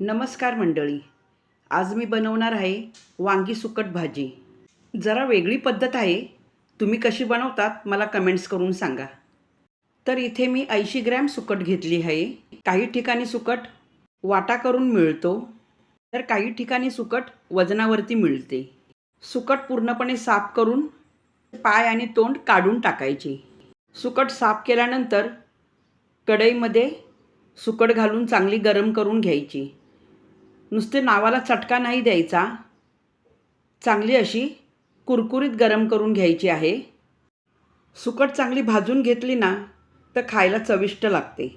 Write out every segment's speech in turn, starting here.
नमस्कार मंडळी. आज मी बनवणार आहे वांगी सुकट भाजी. जरा वेगळी पद्धत आहे. तुम्ही कशी बनवतात मला कमेंट्स करून सांगा. तर इथे मी ऐंशी ग्रॅम सुकट घेतली आहे. काही ठिकाणी सुकट वाटा करून मिळतो. तर काही ठिकाणी सुकट वजनावरती मिळते. सुकट पूर्णपणे साफ करून पाय आणि तोंड काढून टाकायचे. सुकट साफ केल्यानंतर कढईमध्ये सुकट घालून चांगली गरम करून घ्यायची. नुसते नावाला चटका नाही द्यायचा. चांगली अशी कुरकुरीत गरम करून घ्यायची आहे. सुकट चांगली भाजून घेतली ना तर खायला चविष्ट लागते.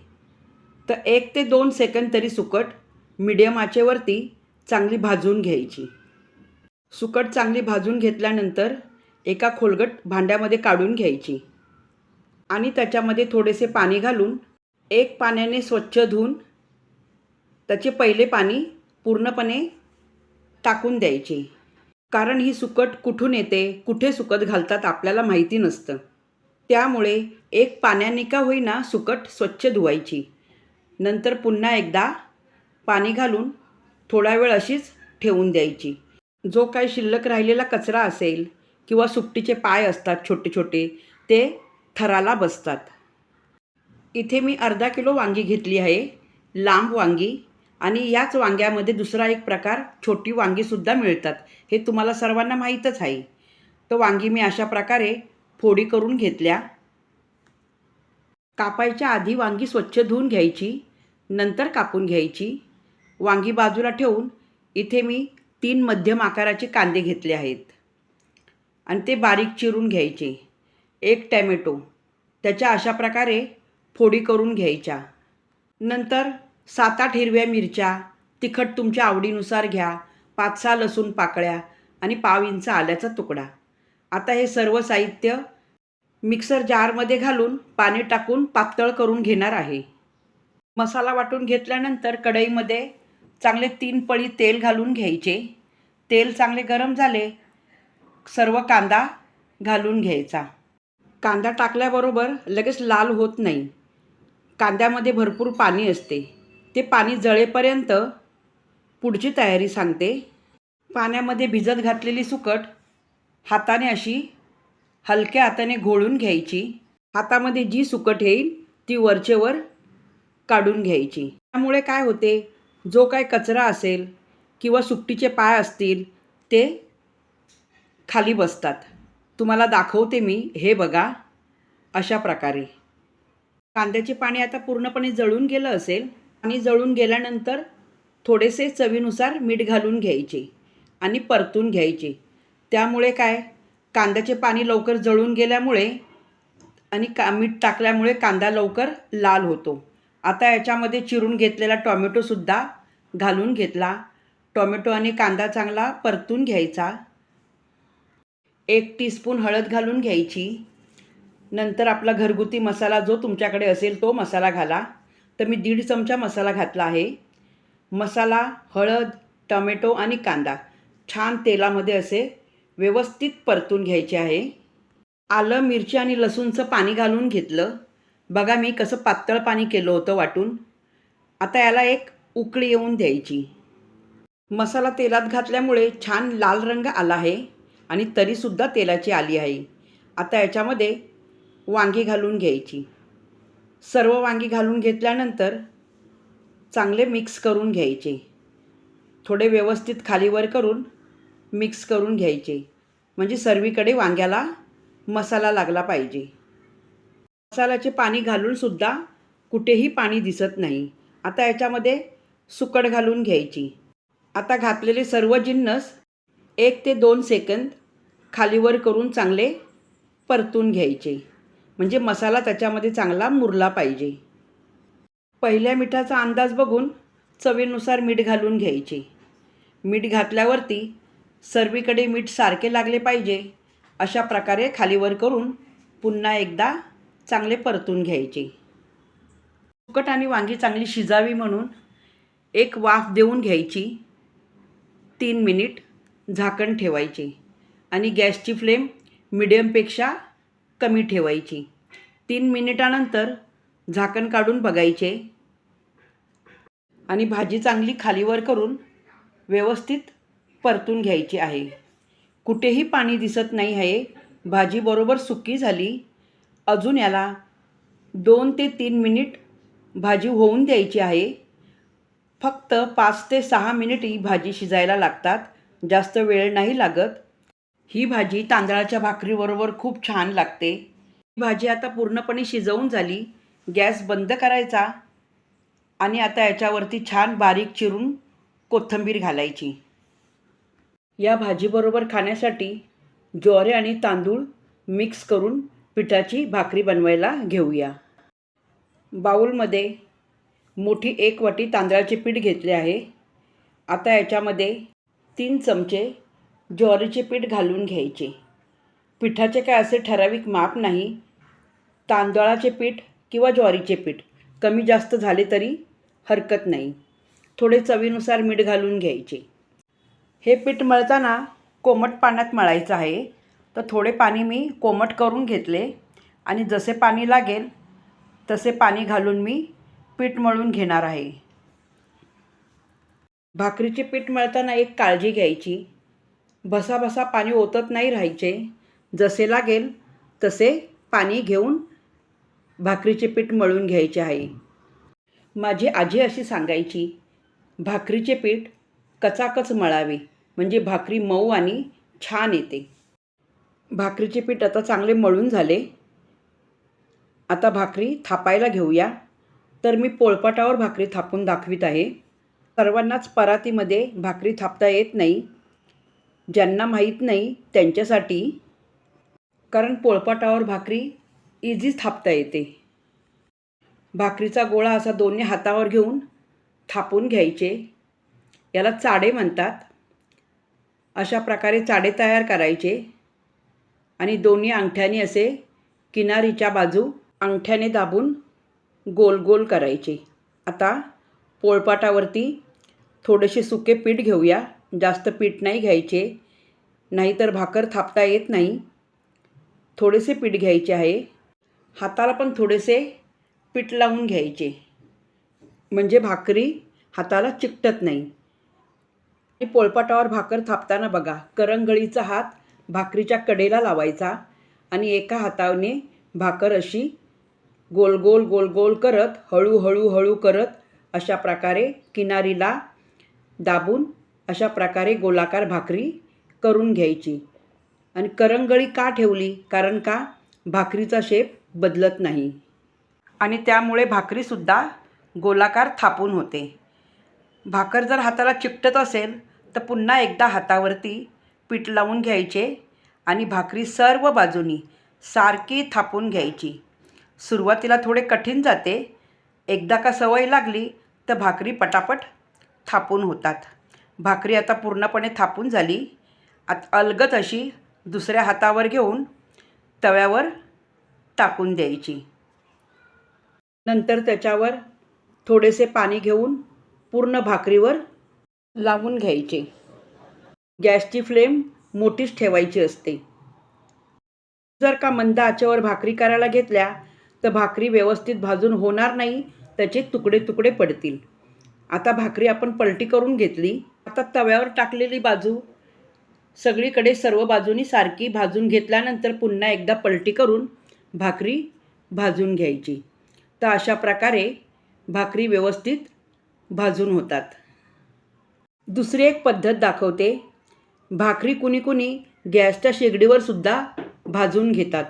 तर एक ते दोन सेकंद तरी सुकट मिडियम आचेवरती चांगली भाजून घ्यायची. सुकट चांगली भाजून घेतल्यानंतर एका खोलगट भांड्यामध्ये काढून घ्यायची. आणि त्याच्यामध्ये थोडेसे पाणी घालून एक पाण्याने स्वच्छ धुवून त्याचे पहिले पाणी पूर्णपणे टाकून द्यायची. कारण ही सुकट कुठून येते कुठे सुकत घालतात आपल्याला माहिती नसतं. त्यामुळे एक पाण्याने का होईना सुकट स्वच्छ धुवायची. नंतर पुन्हा एकदा पाणी घालून थोडा वेळ अशीच ठेवून द्यायची. जो काही शिल्लक राहिलेला कचरा असेल किंवा सुकटीचे पाय असतात छोटे छोटे ते थराला बसतात. इथे मी अर्धा किलो वांगी घेतली आहे लांब वांगी. आणि याच वांग्यामध्ये दुसरा एक प्रकार छोटी वांगीसुद्धा मिळतात. हे तुम्हाला सर्वांना माहीतच आहे. तर वांगी मी अशा प्रकारे फोडी करून घेतल्या. कापायच्या आधी वांगी स्वच्छ धुवून घ्यायची नंतर कापून घ्यायची. वांगी बाजूला ठेवून इथे मी तीन मध्यम आकाराचे कांदे घेतले आहेत. आणि ते बारीक चिरून घ्यायचे. एक टॅमॅटो त्याच्या अशा प्रकारे फोडी करून घ्यायच्या. नंतर सात आठ हिरव्या मिरच्या तिखट तुमच्या आवडीनुसार घ्या पाच सहा लसूण पाकळ्या आणि पाव इंच आल्याचा तुकडा. आता हे सर्व साहित्य मिक्सर जारमध्ये घालून पाणी टाकून पातळ करून घेणार आहे. मसाला वाटून घेतल्यानंतर कढईमध्ये चांगले तीन पळी तेल घालून घ्यायचे. तेल चांगले गरम झाले सर्व कांदा घालून घ्यायचा. कांदा टाकल्याबरोबर लगेच लाल होत नाही. कांद्यामध्ये भरपूर पाणी असते. ते पाणी जळेपर्यंत पुढची तयारी सांगते. पाण्यामध्ये भिजत घातलेली सुकट हाताने अशी हलक्या हाताने घोळून घ्यायची. हातामध्ये जी सुकट येईल ती वरचेवर काढून घ्यायची. त्यामुळे काय होते? जो काय कचरा असेल किंवा सुकटीचे पाय असतील ते खाली बसतात. तुम्हाला दाखवते मी हे बघा अशा प्रकारे. कांद्याचे पाणी आता पूर्णपणे जळून गेलं असेल पाणी जळून गेल्यानंतर थोडेसे चवीनुसार मीठ घालून घ्यायचे आणि परतून घ्यायचे. त्यामुळे काय? कांद्याचे पाणी लवकर जळून गेल्यामुळे आणि का मीठ टाकल्यामुळे कांदा लवकर लाल होतो. आता याच्यामध्ये चिरून घेतलेला टॉमॅटोसुद्धा घालून घेतला. टॉमॅटो आणि कांदा चांगला परतून घ्यायचा. एक टीस्पून हळद घालून घ्यायची. नंतर आपला घरगुती मसाला जो तुमच्याकडे असेल तो मसाला घाला. तर मी दीड चमचा मसाला घातला आहे. मसाला हळद टमॅटो आणि कांदा छान तेलामध्ये असे व्यवस्थित परतून घ्यायचे आहे. आलं मिरची आणि लसूणचं पाणी घालून घेतलं. बघा मी कसं पातळ पाणी केलं होतं वाटून. आता याला एक उकळी येऊन द्यायची. मसाला तेलात घातल्यामुळे छान लाल रंग आला आहे आणि तरीसुद्धा तेलाची आली आहे. आता याच्यामध्ये वांगी घालून घ्यायची. सर्व वांगी घालून घेतल्यानंतर चांगले मिक्स करून घ्यायचे. थोडे व्यवस्थित खालीवर करून मिक्स करून घ्यायचे. म्हणजे सर्वीकडे वांग्याला मसाला लागला पाहिजे. मसाल्याचे पाणी घालूनसुद्धा कुठेही पाणी दिसत नाही. आता याच्यामध्ये सुकट घालून घ्यायची. आता घातलेले सर्व जिन्नस एक ते दोन सेकंद खालीवर करून चांगले परतून घ्यायचे. म्हणजे मसाला त्याच्यामध्ये चांगला मुरला पाहिजे. पहिल्या मिठाचा अंदाज बघून चवीनुसार मीठ घालून घ्यायचे. मीठ घातल्यावरती सर्वीकडे मीठ सारखे लागले पाहिजे अशा प्रकारे खालीवर करून पुन्हा एकदा चांगले परतून घ्यायचे. सुकट आणि वांगी चांगली शिजावी म्हणून एक वाफ देऊन घ्यायची. तीन मिनिट झाकण ठेवायचे आणि गॅसची फ्लेम मिडियमपेक्षा कमी ठेवायची. तीन मिनिटानंतर झाकण काढून बघायचे. आणि भाजी चांगली खालीवर करून व्यवस्थित परतून घ्यायची आहे. कुठेही पाणी दिसत नाही आहे. भाजी बरोबर सुकी झाली. अजून याला दोन ते तीन मिनिट भाजी होऊन द्यायची आहे. फक्त पाच ते सहा मिनिट ही भाजी शिजायला लागतात. जास्त वेळ नाही लागत. ही भाजी तांदळाच्या भाकरीबरोबर खूप छान लागते. ही भाजी आता पूर्णपणे शिजवून झाली. गॅस बंद करायचा आणि आता याच्यावरती छान बारीक चिरून कोथिंबीर घालायची. या भाजीबरोबर खाण्यासाठी ज्वारी आणि तांदूळ मिक्स करून पिठाची भाकरी बनवायला घेऊया. बाऊलमध्ये मोठी एक वाटी तांदळाचे पीठ घेतले आहे. आता याच्यामध्ये तीन चमचे ज्वारीचे पीठ घालून घ्यायचे. पिठाचे काय असे ठराविक माप नाही. तांदळाचे पीठ किंवा ज्वारीचे पीठ कमी जास्त झाले तरी हरकत नाही. थोडे चवीनुसार मीठ घालून घ्यायचे. हे पीठ मळताना कोमट पाण्यात मळायचं आहे. तर थोडे पाणी मी कोमट करून घेतले आणि जसे पाणी लागेल तसे पाणी घालून मी पीठ मळून घेणार आहे. भाकरीचे पीठ मळताना एक काळजी घ्यायची. भसाभसा पाणी ओतत नाही राहायचे. जसे लागेल तसे पाणी घेऊन भाकरीचे पीठ मळून घ्यायचे आहे. माझी आजी अशी सांगायची भाकरीचे पीठ कचाकच मळावे म्हणजे भाकरी मऊ आणि छान येते. भाकरीचे पीठ आता चांगले मळून झाले. आता भाकरी थापायला घेऊया. तर मी पोळपाटावर भाकरी थापून दाखवित आहे. सर्वांनाच परातीमध्ये भाकरी थापता येत नाही. ज्यांना माहीत नाही त्यांच्यासाठी कारण पोळपाटावर भाकरी इझी थापता येते. भाकरीचा गोळा असा दोन्ही हातावर घेऊन थापून घ्यायचे. याला चाडे म्हणतात. अशा प्रकारे चाडे तयार करायचे. आणि दोन्ही अंगठ्याने असे किनारीच्या बाजू अंगठ्याने दाबून गोल गोल करायचे. आता पोळपाटावरती थोडेसे सुके पीठ घेऊया. जास्त पीठ नाही घ्यायचे नाहीतर भाकर थापता येत नाही. थोडेसे पीठ घ्यायचे आहे. हाताला पण थोडेसे पीठ लावून घ्यायचे. म्हणजे भाकरी हाताला चिकटत नाही. आणि पोळपाटावर भाकर थापताना बघा करंगळीचा हात भाकरीच्या कडेला लावायचा आणि एका हाताने भाकर अशी गोल गोल गोल गोल करत हळूहळू हळू करत अशा प्रकारे किनारीला दाबून अशा प्रकारे गोलाकार भाकरी करून घ्यायची. आणि करंगळी का ठेवली? कारण का? भाकरीचा शेप बदलत नाही. आणि त्यामुळे भाकरीसुद्धा गोलाकार थापून होते. भाकर जर हाताला चिकटत असेल तर पुन्हा एकदा हातावरती पीठ लावून घ्यायचे आणि भाकरी सर्व बाजूनी सारखी थापून घ्यायची. सुरुवातीला थोडे कठीण जाते. एकदा का सवय लागली तर भाकरी पटापट थापून होतात. भाकरी आता पूर्णपणे थापून झाली. आत अलगत अशी दुसऱ्या हातावर घेऊन तव्यावर टाकून द्यायची. नंतर त्याच्यावर थोडेसे पाणी घेऊन पूर्ण भाकरीवर लावून घ्यायचे. गॅसची फ्लेम मोठीच ठेवायची असते. जर का मंद आचेवर भाकरी करायला घेतल्या तर भाकरी व्यवस्थित भाजून होणार नाही त्याचे तुकडे तुकडे पडतील. आता भाकरी आपण पलटी करून घेतली. आता तव्यावर टाकलेली बाजू सगळीकडे सर्व बाजूनी सारखी भाजून घेतल्यानंतर पुन्हा एकदा पलटी करून भाकरी भाजून घ्यायची. तर अशा प्रकारे भाकरी व्यवस्थित भाजून होतात. दुसरी एक पद्धत दाखवते. भाकरी कुणी कुणी गॅसच्या शेगडीवर सुद्धा भाजून घेतात.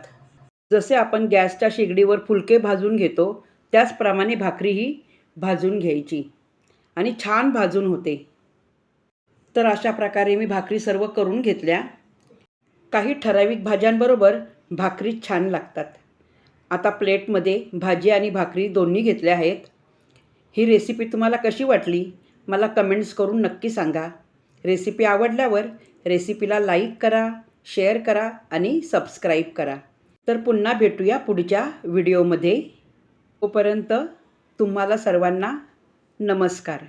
जसे आपण गॅसच्या शेगडीवर फुलके भाजून घेतो त्याचप्रमाणे भाकरीही भाजून घ्यायची. आणि छान भाजून होते. तर अशा प्रकारे मी भाकरी सर्व करून घेतल्या. काही ठराविक भाज्यांबरोबर भाकरी छान लागतात. आता प्लेटमध्ये भाजी आणि भाकरी दोन्ही घेतल्या आहेत. ही रेसिपी तुम्हाला कशी वाटली? मला कमेंट्स करून नक्की सांगा. रेसिपी आवडल्यावर रेसिपीला लाईक करा शेअर करा आणि सबस्क्राईब करा. तर पुन्हा भेटूया पुढच्या व्हिडिओमध्ये. तोपर्यंत तुम्हाला सर्वांना नमस्कार.